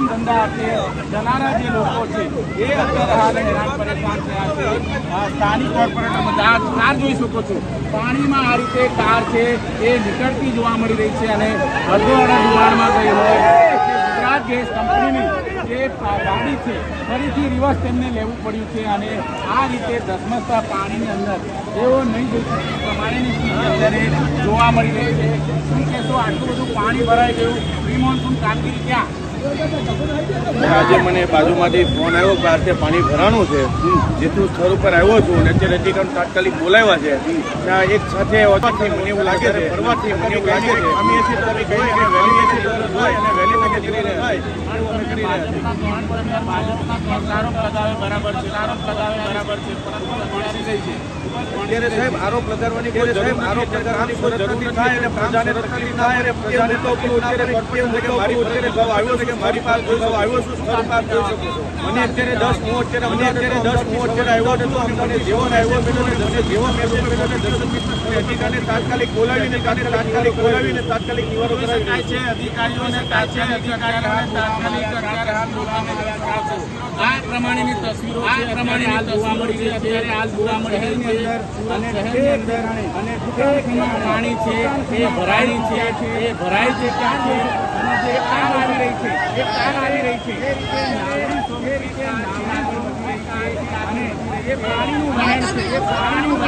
કામ ધંધા અર્થે જનારા જે લોકો છે, એ અત્યારે હાલ હેરાન પરેશાન થયા છે. સ્થાનિક કોર્પોરેટરમાં બધા કાર જોઈ શકો છો. પાણીમાં આ રીતે કાર છે, એ નીકળતી જોવા મળી રહી છે અને અડધો ડુબાણમાં ગઈ હોય ગુજરાત ગેસ કંપનીની જે ગાડી છે, ફરીથી રિવર્સ તેમને લેવું પડ્યું છે અને આ રીતે ધસમસતા પાણીની અંદર એવો નહીં જોઈ શકે પ્રમાણેની સ્થિતિ અત્યારે જોવા મળી રહી છે. શું કહેશો, આટલું બધું પાણી ભરાઈ ગયું? પ્રી મોન્સૂન કામગીરી ક્યાં? આજે મને બાજુમાંથી ફોન આવ્યો કે આજે પાણી ભરાણું છે જેટલું સ્થળ ઉપર આવ્યો છું અને અત્યારે અધિકારી તાત્કાલિક બોલાવ્યા છે ત્યાં એક સાથે મને એવું લાગે છે ફરવાથી મને એવું લાગે છે અમે એસી કહીએ કે વહેલી એસી હોય અને વહેલી તકે કરી રહ્યા કોંગ્રેસ આરોપ અત્યારે સાહેબ લગાડવાની કોઈ સાહેબ આરોપ લગાડવાની કોઈ જરૂર નથી થાય અને પ્રજાને તકલીફ થાય અને પ્રજાને તો અત્યારે આવ્યો છે કે મારી પાસે જોઈ શકો આવ્યો છું મારી પાસે જોઈ શકો છું મને અત્યારે દસ હું અત્યારે મને અત્યારે દસ હું અત્યારે આવ્યો હતો મને જેવો આવ્યો પેલો મને જેવો મેસેજ પેલો ને દર્શન મિત્ર તાત્કાલિક બોલાવીને કાને તાત્કાલિક બોલાવીને તાત્કાલિક નિવારો કરાવી છે અધિકારીઓને કાચે અધિકારીઓને તાત્કાલિક અત્યારે હાલ બોલાવીને આવશે. આ પ્રમાણેની તસવીરો આ પ્રમાણેની જોવા મળી છે અત્યારે હાલ જોવા મળી છે અને શહેરની અંદર અને પાણી છે એ ભરાય છે એ ભરાય છે ક્યાં છે જે કાર આવી રહી છે એ કાર આવી રહી છે એ રીતે એ પાણીનું વહેણ છે એ પાણીનું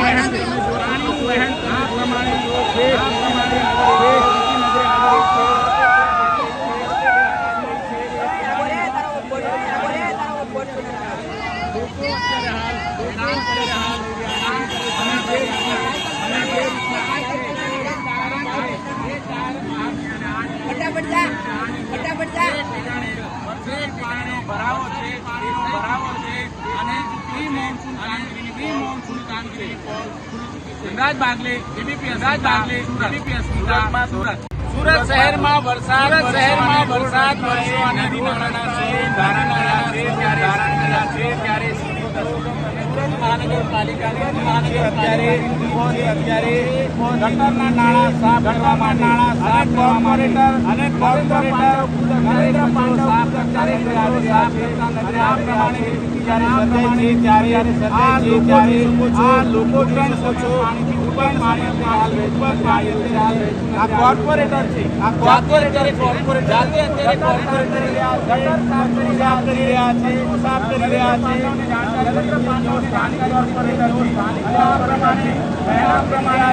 આ પ્રમાણે છે આ પ્રમાણે છે સ્થિતિ નજરે આવી રહી છે ફટાફટ જા ફટાફટ જા વરસાદ પાણીનો ભરાવો છે પાણીનો ભરાવો છે અને પ્રી મોન્સૂન કામગીરી પ્રી મોન્સૂન કામગીરી અંદાજ બાગલે એબીપીએસ અંદાજ બાગલે એબીપીએસ સુરત સુરત શહેરમાં વરસાદ શહેરમાં વરસાદ વરસ્યો અને નદી નાળાના છે ધારાનાળા છે ત્યારે છે ત્યારે મહાનગરપાલિકા અત્યારે ગટરના નાણાં સાફ કરવામાં નાણાં સાફ કોર્પોરેટર અને કોર્પોરેટર નરેન્દ્ર પાંડવ સાફ કરતા સાફ કરતા આ પ્રમાણે જ્યારે સર્જાય છે ત્યારે લોકો છે ત્યારે આ લોકો જોઈ શકો છો પાણીથી આ કોર્પોરેટર છે આ કોર્પોરેટર જાતે અત્યારે કોર્પોરેટર સાફ કરી રહ્યા છે સાફ કરી રહ્યા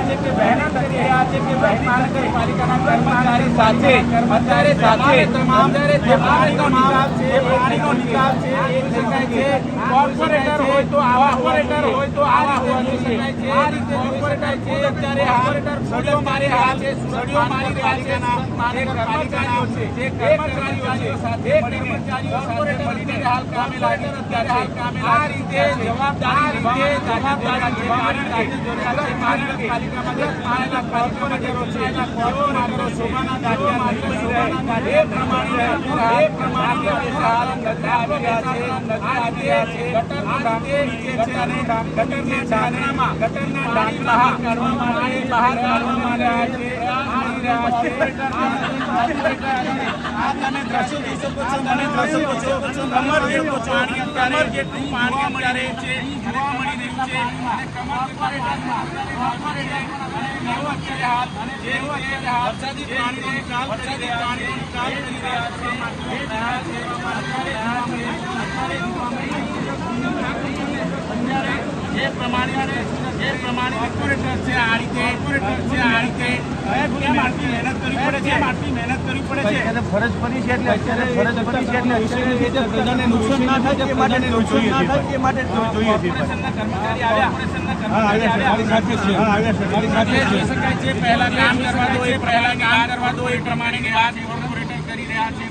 છે કે બહેના કરી રહ્યા છે કે મહાનગરપાલિકાના કર્મચારી સાથે અત્યારે સાથે તમામ જે છે પાણીનો નિકાલ છે એ શકાય છે કોર્પોરેટર હોય તો આવા કોર્પોરેટર હોય તો આવા હોવાનું છે આ રીતે ગટરનું અને ગટરના ડાંકણામાં ડાંકણા કાઢવામાં આવે બહાર કાઢવામાં આવ્યા છે. તમે દ્રશ્યો જોઈ શકો છો તમે દ્રશ્યો જોઈ છો. કમર જેટલું પાણી કમર જેટલું પાણી અત્યારે છે. જોવા મળી રહ્યું છે. અને કમર જે પ્રમાણે પ્રમાણે કોર્પોરેટર છે આ રીતે કોર્પોરેટર છે આ રીતે. કેમ આટલી મહેનત કરવી પડે છે આટલી મહેનત કરવી પડે છે. અત્યારે ફરજ પડી છે એટલે અત્યારે ફરજ પડી છે એટલે અત્યારે રીતે પ્રજાને નુકસાન ના થાય તે માટે નુકસાન ના થાય તે માટે જોઈએ છીએ કર્મચારી આવ્યા ઓપરેશનના કર્મચારી આવ્યા મારી સાથે છે. હા આવ્યા છે મારી સાથે જોઈ છે. શકાય છે. પહેલા કામ કરવા દો એ પહેલા કામ કરવા દો એ પ્રમાણેની વાત કોર્પોરેટર કરી રહ્યા છે.